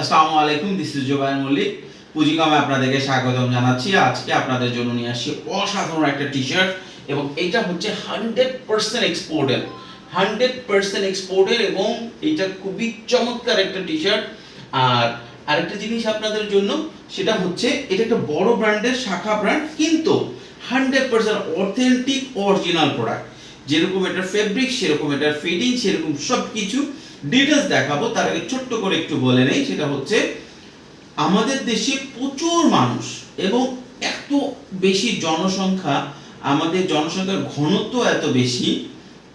আসসালামু আলাইকুম this is Zobayen Mallik পুঁজিকমে আপনাদেরকে স্বাগতম জানাচ্ছি। আজকে আপনাদের জন্য নিয়ে আসছি অসাধারণ একটা টি শার্ট এবং এটা হচ্ছে হান্ড্রেড পার্সেন্ট এক্সপোর্টের হান্ড্রেড পার্সেন্ট এক্সপোর্টের এবং এটা খুবই চমৎকার একটা টি শার্ট আর আরেকটা জিনিস আপনাদের জন্য, সেটা হচ্ছে এটা একটা বড় ব্র্যান্ডের শাখা ব্র্যান্ড কিন্তু hundred percent authentic original product যেরকম এটার ফেব্রিক সেরকম এটার ফিটিং সেরকম সব কিছু ডিটেলস দেখাবো, তার আগে ছোট্ট করে একটু বলে নেই, সেটা হচ্ছে আমাদের দেশে প্রচুর মানুষ এবং এত বেশি জনসংখ্যা, আমাদের জনসংখ্যার ঘনত্ব এত বেশি,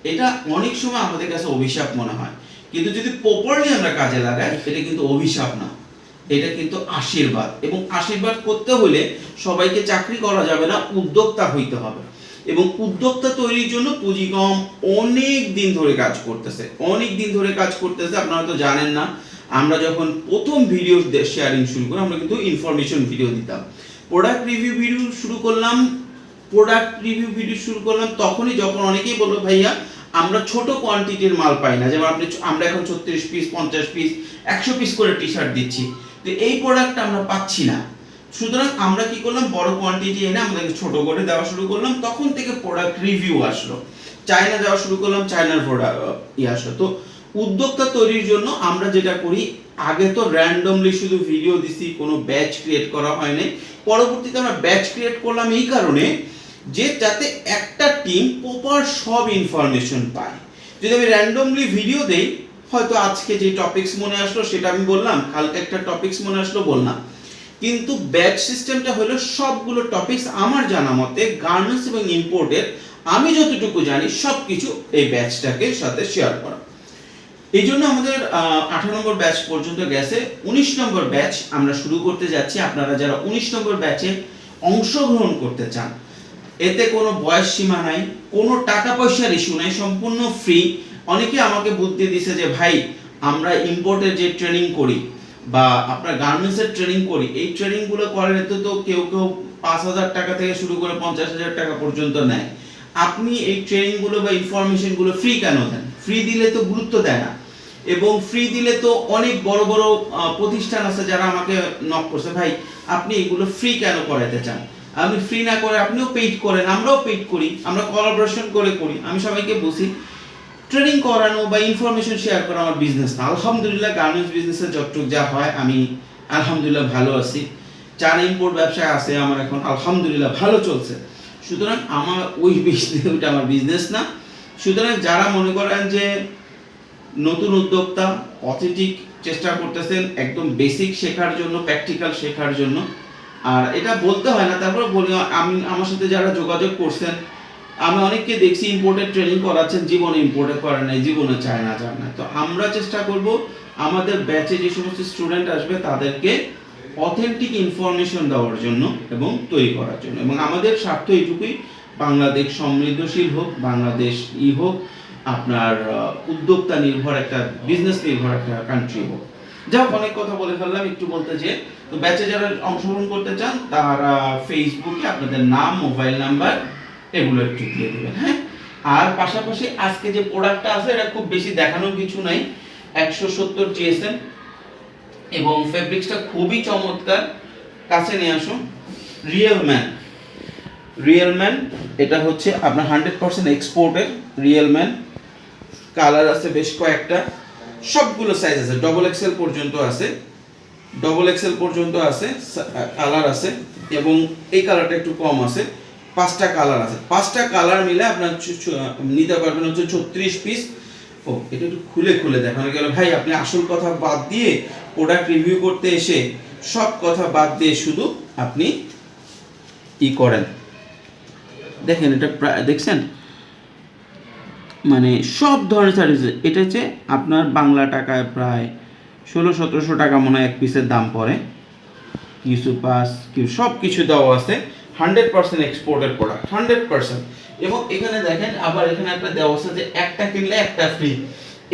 এটা অনেক সময় আমাদের কাছে অভিশাপ মনে হয়। কিন্তু যদি প্রপারলি আমরা কাজে লাগাই, এটা কিন্তু অভিশাপ না। এটা কিন্তু আশীর্বাদ। এবং আশীর্বাদ করতে হলে সবাইকে চাকরি করা যাবে না, উদ্যোক্তা হইতে হবে। এবং উদ্যোক্তা তৈরির জন্য পুঁজিকম অনেক দিন ধরে কাজ করতেছে। অনেক দিন ধরে কাজ করতেছে, আপনারা তো জানেন না। আমরা যখন প্রথম ভিডিও শেয়ারিং শুরু করি, আমরা কিন্তু ইনফরমেশন ভিডিও দিতাম। প্রোডাক্ট রিভিউ ভিডিও শুরু করলাম প্রোডাক্ট রিভিউ ভিডিও শুরু করলাম, তখনই যখন অনেকেই বলল, ভাইয়া, আমরা ছোট কোয়ান্টিটির মাল পাই না। যেমন আপনি আমরা এখন ছত্রিশ পিস পঞ্চাশ পিস একশো পিস করে টি শার্ট দিচ্ছি। তো এই প্রোডাক্টটা আমরা পাচ্ছি না। সুতরাং আমরা কি করলাম? বড় কোয়ান্টিটি এনে আমাদেরকে ছোট করে দেওয়া শুরু করলাম। তখন থেকে প্রোডাক্ট রিভিউ আসলো। চায়না যাওয়া শুরু করলাম চায়নার প্রোডাক্ট ইয়ে আসলো। তো উদ্যোক্তা তৈরির জন্য আমরা যেটা করি, আগে তো র্যান্ডমলি শুধু ভিডিও দিছি, কোনো ব্যাচ ক্রিয়েট করা হয়নি পরবর্তীতে আমরা ব্যাচ ক্রিয়েট করলাম এই কারণে যে যাতে একটা টিম প্রপার সব ইনফরমেশন পায়। যদি আমি র্যান্ডমলি ভিডিও দেই, হয়তো আজকে যে টপিকস মনে আসলো, সেটা আমি বললাম, কালকে একটা টপিকস মনে আসলো, বললাম। কিন্তু ব্যাচ সিস্টেমটা হলো সবগুলো টপিকস আমার জানা মতে গার্মেন্টস এবং ইম্পোর্টের আমি যতটুকু জানি সব কিছু এই ব্যাচটাকে সাথে শেয়ার করা। এই জন্য আমাদের আঠারো নম্বর ব্যাচ পর্যন্ত গেছে। উনিশ নম্বর ব্যাচ আমরা শুরু করতে যাচ্ছি। আপনারা যারা উনিশ নম্বর ব্যাচে অংশগ্রহণ করতে চান, এতে কোনো বয়স সীমা নাই, কোনো টাকা পয়সার ইস্যু নাই, সম্পূর্ণ ফ্রি অনেকে আমাকে বুদ্ধি দিছে যে, ভাই, আমরা ইম্পোর্টের যে ট্রেনিং করি বা আপনার গার্মেন্টসের ট্রেনিং করি, এই ট্রেনিংগুলো করার এতে তো কেউ কেউ পাঁচ হাজার টাকা থেকে শুরু করে পঞ্চাশ হাজার টাকা পর্যন্ত নেয়। আপনি এই ট্রেনিংগুলো বা ইনফরমেশনগুলো ফ্রি কেন দেন? ফ্রি দিলে তো গুরুত্ব দেয় না। এবং ফ্রি দিলে তো অনেক বড় বড় প্রতিষ্ঠান আছে যারা আমাকে নক করছে, ভাই, আপনি এগুলো ফ্রি কেন করাতে চান? আপনি ফ্রি না করে আপনিও পেইড করেন, আমরাও পেইড করি, আমরা কোলাবোরেশন করে করি। আমি সবাইকে বলছি ট্রেনিং করানো বা ইনফরমেশন শেয়ার করা আমার বিজনেস না। আলহামদুলিল্লাহ গার্মেন্টস বিজনেসে যতটুকু যা হয় আমি আলহামদুলিল্লাহ ভালো আছি। চার ইম্পোর্ট ব্যবসায় আছে, আমার এখন আলহামদুলিল্লাহ ভালো চলছে। সুতরাং আমার ওই বিজনেস ওইটা আমার বিজনেস না। সুতরাং যারা মনে করেন যে নতুন উদ্যোক্তা অথেন্টিক চেষ্টা করতেছেন, একদম বেসিক শেখার জন্য প্র্যাকটিক্যাল শেখার জন্য। আর এটা বলতে হয় না তারপরে বলি, আমি আমার সাথে যারা যোগাযোগ করছেন আমি অনেককে দেখছি ইম্পোর্টের ট্রেনিং করাচ্ছেন জীবনে ইম্পোর্টে করে নাই জীবনে চায় না চায় না। তো আমরা চেষ্টা করব আমাদের ব্যাচে যে সমস্ত স্টুডেন্ট আসবে তাদেরকে অথেন্টিক ইনফরমেশন দেওয়ার জন্য এবং তৈরি করার জন্য। এবং আমাদের স্বার্থ এইটুকুই বাংলাদেশ সমৃদ্ধশীল হোক বাংলাদেশ ই হোক আপনার উদ্যোক্তা নির্ভর একটা বিজনেস নির্ভর একটা কান্ট্রি হোক। হোক, অনেক কথা বলে ফেললাম একটু বলতে যে তো ব্যাচে যারা অংশগ্রহণ করতে চান তারা ফেসবুকে আপনাদের নাম মোবাইল নাম্বার এগুলো একটু দিয়ে দেবেন হ্যাঁ? আর পাশাপাশি আজকে যে প্রোডাক্টটা আছে, এটা খুব বেশি দেখানোর কিছু নাই। একশো সত্তর জিএসএম এবং ফেব্রিক্সটা খুবই চমৎকার। কাছে নিয়ে আসুন রিয়েল ম্যান রিয়েল ম্যান এটা হচ্ছে আপনার হান্ড্রেড পার্সেন্ট এক্সপোর্টের রিয়েল ম্যান কালার আছে বেশ কয়েকটা। সবগুলো সাইজ আছে ডবল এক্সেল পর্যন্ত আছে। ডবল এক্সেল পর্যন্ত আছে কালার আছে। এবং এই কালারটা একটু কম আছে। পাঁচটা কালার আছে। পাঁচটা কালার মিলে আপনার নিতে পারবেন হচ্ছে ছত্রিশ পিস ও, এটা একটু খুলে খুলে দেখানো গেল ভাই, আপনি আসল কথা বাদ দিয়ে প্রোডাক্ট রিভিউ করতে এসে সব কথা বাদ দিয়ে শুধু আপনি ই করেন। দেখেন, এটা প্রায়, দেখছেন? মানে সব ধরনের সার্ভিস এটা হচ্ছে আপনার বাংলা টাকায় প্রায় ষোলো, সতেরোশো টাকা মনে হয় এক পিসের দাম পড়ে। কিছু পাস কিছু সব কিছু দেওয়া আছে। হান্ড্রেড পার্সেন্ট এক্সপোর্টের প্রোডাক্ট হান্ড্রেড পার্সেন্ট। এবং এখানে দেখেন, আবার এখানে একটা দেওয়া আছে যে একটা কিনলে একটা ফ্রি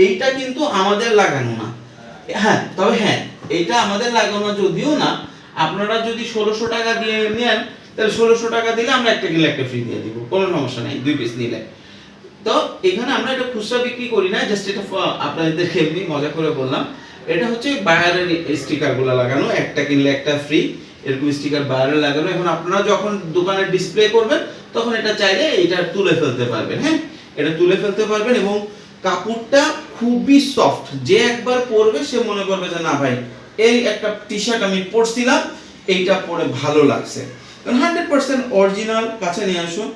এইটা কিন্তু আমাদের লাগানো না। হ্যাঁ তবে হ্যাঁ এইটা আমাদের লাগানো যদিও না, আপনারা যদি ষোলোশো টাকা দিয়ে নেন, তাহলে ষোলোশো টাকা দিলে আমরা একটা কিনলে একটা ফ্রি দিয়ে দিব, কোনো সমস্যা নেই, দুই পিস নিলে। তো এখানে আমরা এটা খুচরা বিক্রি করি না জাস্ট এটা আপনাদেরকে এমনি মজা করে বললাম। এটা হচ্ছে বাইরের স্টিকারগুলো লাগানো, একটা কিনলে একটা ফ্রি এরকম স্টিকার বাইরে লাগানো, এখন আপনারা যখন দোকানে ডিসপ্লে করবেন, তখন এটা চাইলে এটা তুলে ফেলতে পারবেন হ্যাঁ? এটা তুলে ফেলতে পারবেন এবং কাপড়টা খুবই সফট যে একবার পরবে সে মনে করবে যে, না ভাই, এই একটা টি শার্ট আমি পরছিলাম, এইটা পরে ভালো লাগছে। হান্ড্রেড পার্সেন্ট অরিজিনাল কাছে নিয়ে আসুন।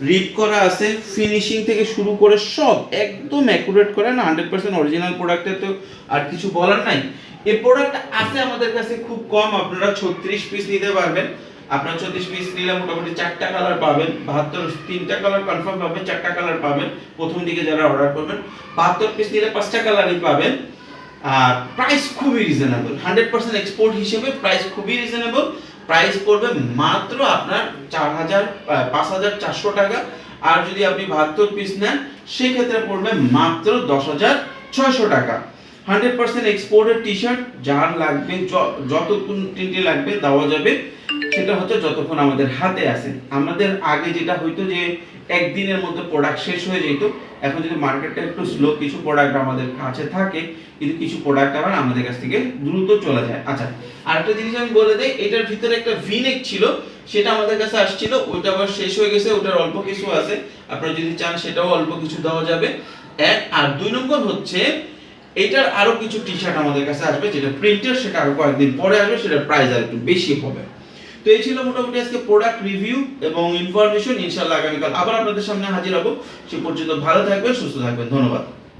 রিপ করা আছে ফিনিশিং থেকে শুরু করে সব একদম অ্যাকুরেট করে না হান্ড্রেড পার্সেন্ট অরিজিনাল প্রোডাক্টে তো আর কিছু বলার নাই। এ প্রোডাক্ট আছে আমাদের কাছে খুব কম, আপনারা ছত্রিশ পিস নিতে পারবেন। আপনার ছত্রিশ পিস নিলে মোটামুটি চারটা কালার পাবেন, বাহাত্তর তিনটা কালার কনফার্ম পাবেন, চারটা কালার পাবেন, প্রথম দিকে যারা অর্ডার করবেন, বাহাত্তর পিস নিলে পাঁচটা কালারই পাবেন। আর প্রাইস খুবই রিজনেবল হান্ড্রেড পার্সেন্ট এক্সপোর্ট হিসেবে প্রাইস খুবই রিজনেবল প্রাইস পড়বে মাত্র আপনার চার হাজার পাঁচ হাজার চারশো টাকা। আর যদি আপনি বাহাত্তর পিস নেন, সেক্ষেত্রে পড়বে মাত্র দশ হাজার ছয়শো টাকা। হান্ড্রেড পার্সেন্ট এক্সপোর্টের টি শার্ট যার লাগবে, য- যত তিনটি লাগবে, দেওয়া যাবে, সেটা হচ্ছে যতক্ষণ আমাদের হাতে আছে। আমাদের আগে যেটা হইতো যে, একদিনের মধ্যে প্রোডাক্ট শেষ হয়ে যেত এখন যদি মার্কেটটা একটু স্লো কিছু প্রোডাক্ট আমাদের কাছে থাকে, কিন্তু কিছু প্রোডাক্ট আবার আমাদের কাছ থেকে দ্রুত চলে যায়। আচ্ছা আরেকটা জিনিস আমি বলে দেই, এটার ভিতরে একটা ভিনেক ছিল, সেটা আমাদের কাছে আসছিল, ওইটা আবার শেষ হয়ে গেছে, ওটার অল্প কিছু আছে। আপনারা যদি চান, সেটাও অল্প কিছু দেওয়া যাবে। এক, আর দুই নম্বর হচ্ছে, এটার আরও কিছু টি শার্ট আমাদের কাছে আসবে, যেটা প্রিন্টের সেটা আরও কয়েকদিন পরে আসবে, সেটার প্রাইস আর একটু বেশি হবে। তো এই ছিল মোটামুটি আজকে প্রোডাক্ট রিভিউ এবং ইনফরমেশন ইনশাআল্লাহ আগামীকাল আবার আপনাদের সামনে হাজির হব। সে পর্যন্ত ভালো থাকবেন, সুস্থ থাকবেন। ধন্যবাদ।